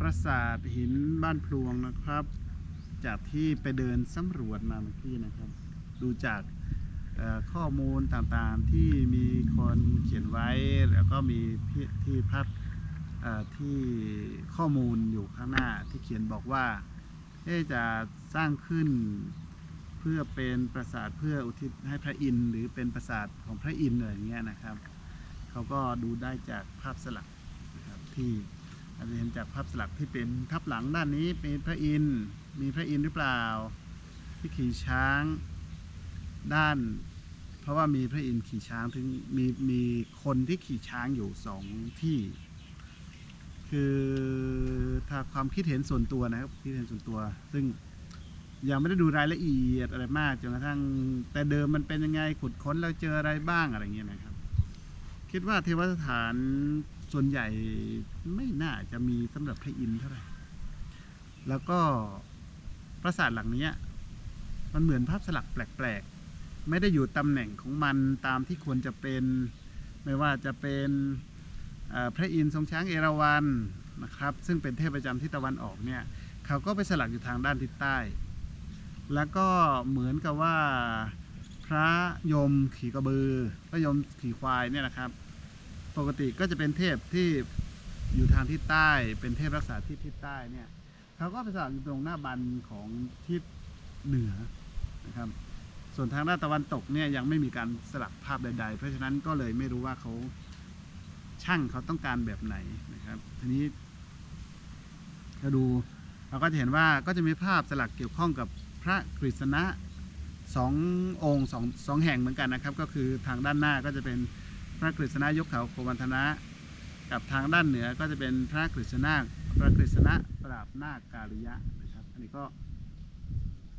ปราสาทหินบ้านพลวงนะครับ จากที่ไปเดินสำรวจมาเมื่อกี้นะครับ ดูจากข้อมูลต่างๆที่มีคนเขียนไว้ แล้วก็มีที่พัดเอ่อที่ข้อมูลอยู่ข้างหน้าที่เขียนบอกว่าจะสร้างขึ้นเพื่อเป็นปราสาทเพื่ออุทิศให้พระอินทร์หรือเป็นปราสาทของพระอินทร์อะไรอย่างเงี้ยนะครับ เขาก็ดูได้จากภาพสลักนะครับที่ อาจจะเห็นจากภาพสลักที่เป็นทับหลังด้านนี้เป็นพระอินทร์มีพระอินทร์หรือเปล่า ที่ขี่ช้างด้าน เพราะว่ามีพระอินทร์ขี่ช้างถึงมีมีคนที่ขี่ช้างอยู่สองที่ คือถ้าความคิดเห็นส่วนตัวนะครับคิดเห็นส่วนตัว ซึ่งยังไม่ได้ดูรายละเอียดอะไรมากจนกระทั่งแต่เดิมมันเป็นยังไงขุดค้นแล้วเจออะไรบ้างอะไรเงี้ยนะครับ คิดว่าเทวสถาน ส่วนใหญ่ไม่น่าจะมีสำหรับพระอินทร์เท่าไหร่ แล้วก็ปราสาทหลังนี้มันเหมือนภาพสลักแปลกๆ ไม่ได้อยู่ตำแหน่งของมันตามที่ควรจะเป็น ไม่ว่าจะเป็นพระอินทร์ทรงช้างเอราวัณนะครับ ซึ่งเป็นเทพประจำทิศตะวันออกเนี่ยเขาก็ไปสลักอยู่ทางด้านทิศใต้ แล้วก็เหมือนกับว่าพระยมขี่กระบือ พระยมขี่ควายเนี่ยนะครับ ปกติก็จะเป็นเทพที่อยู่ทางทิศใต้ เป็นเทพรักษาทิศทิศใต้เนี่ยเขาก็ไปสลักอยู่ตรงหน้าบันของทิศเหนือนะครับ ส่วนทางด้านตะวันตกเนี่ยยังไม่มีการสลักภาพใด ๆ เพราะฉะนั้นก็เลยไม่รู้ว่าเขาช่างเขาต้องการแบบไหนนะครับ ทีนี้เราดูเราก็จะเห็นว่าก็จะมีภาพสลักเกี่ยวข้องกับพระกฤษณะสององค์สองสองแห่งเหมือนกันนะครับ ก็คือทางด้านหน้าก็จะเป็น พระกฤษณะยกเขาโควันธนะ กับทางด้านเหนือก็จะเป็นพระกฤษณะพระกฤษณะปราบนาคการิยะนะครับ อันนี้ก็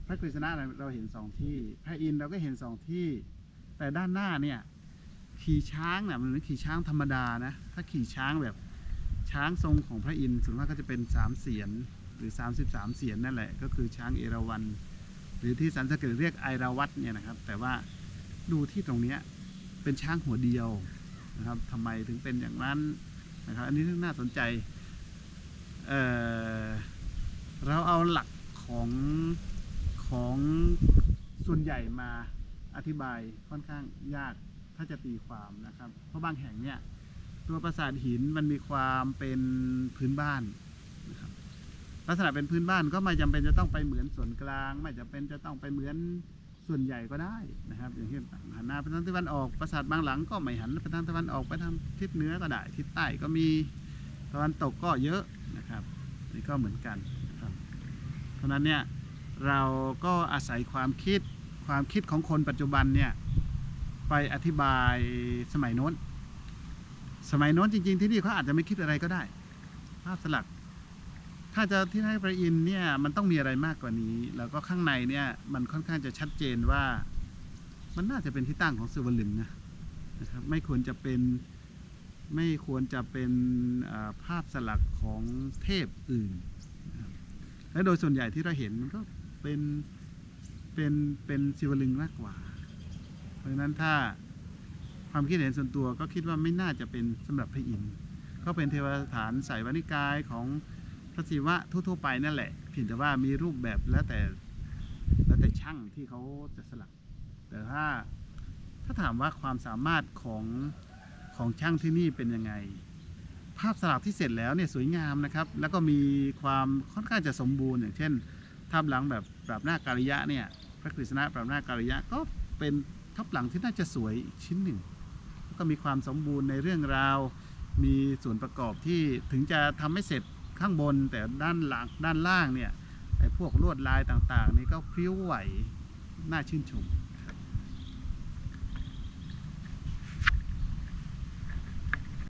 พระกฤษณะเราเห็นสองที่ พระอินทร์เราก็เห็นสองที่ แต่ด้านหน้าเนี่ยขี่ช้างเนี่ยมันไม่ขี่ช้างธรรมดานะ ถ้าขี่ช้างแบบช้างทรงของพระอินทร์ส่วนมากก็จะเป็นสามเสียนหรือ 33 เสียนนั่นแหละ ก็คือช้างเอราวัณหรือที่สันสกฤตเรียกไอราวัตเนี่ยนะครับ แต่ว่าดูที่ตรงเนี้ย เป็นช้างหัวเดียวนะครับทำไมถึงเป็นอย่างนั้นนะครับอันนี้น่าสนใจเออเราเอาหลักของของส่วนใหญ่มาอธิบายค่อนข้างยากถ้าจะตีความนะครับ เพราะบางแห่งเนี่ยตัวปราสาทหินมันมีความเป็นพื้นบ้านนะครับลักษณะเป็นพื้นบ้านก็ไม่จำเป็นจะต้องไปเหมือนส่วนกลาง ไม่จำเป็นจะต้องไปเหมือน ส่วนใหญ่ก็ได้นะครับอย่างเช่นหันหน้าไปทางตะวันออกปราสาทบางหลังก็ไม่หันไปทางตะวันออกไปทางทิศเหนือก็ได้ทิศใต้ก็มีตะวันตกก็เยอะนะครับนี่ก็เหมือนกันนะครับเพราะฉะนั้นเนี่ยเราก็อาศัยความคิดความคิดของคนปัจจุบันเนี่ยไปอธิบายสมัยโน้น สมัยโน้นจริง ๆ ที่นี่เขาอาจจะไม่คิดอะไรก็ได้ ภาพสลัก ถ้าจะที่ให้พระอินทร์เนี่ยมันต้องมีอะไรมากกว่านี้ แล้วก็ข้างในเนี่ยมันค่อนข้างจะชัดเจนว่า มันน่าจะเป็นที่ตั้งของสิวลึงนะนะครับไม่ควรจะเป็นไม่ควรจะเป็นาภาพสลักของเทพอื่นนะและโดยส่วนใหญ่ที่เราเห็นมันก็เป็นเป็นเป็นสิวลึงมากกว่า เพราะฉะนั้นถ้าความคิดเห็นส่วนตัวก็คิดว่าไม่น่าจะเป็นสำหรับพระอินทร์ก็เป็นเทวสถานสายวานิกายของ ระศิวะทั่วๆไปนั่นแหละเพียงแต่ว่ามีรูปแบบแล้วแต่แล้วแต่ช่างที่เขาจะสลัก แต่ถ้าถ้าถามว่าความสามารถของของช่างที่นี่เป็นยังไง ภาพสลักที่เสร็จแล้วเนี่ยสวยงามนะครับ แล้วก็มีความค่อนข้างจะสมบูรณ์อย่างเช่นทับหลังแบบปราบหน้าการิยะเนี่ยพระกฤษณะปราบหน้าการิยะก็เป็นทับหลังที่น่าจะสวยชิ้นหนึ่งแล้วก็มีความสมบูรณ์ในเรื่องราว มีส่วนประกอบที่ถึงจะทำไม่เสร็จ ข้างบนแต่ด้านหลังด้านล่างเนี่ยไอ้พวกลวดลายต่างๆ นี่ก็พริ้วไหวน่าชื่นชม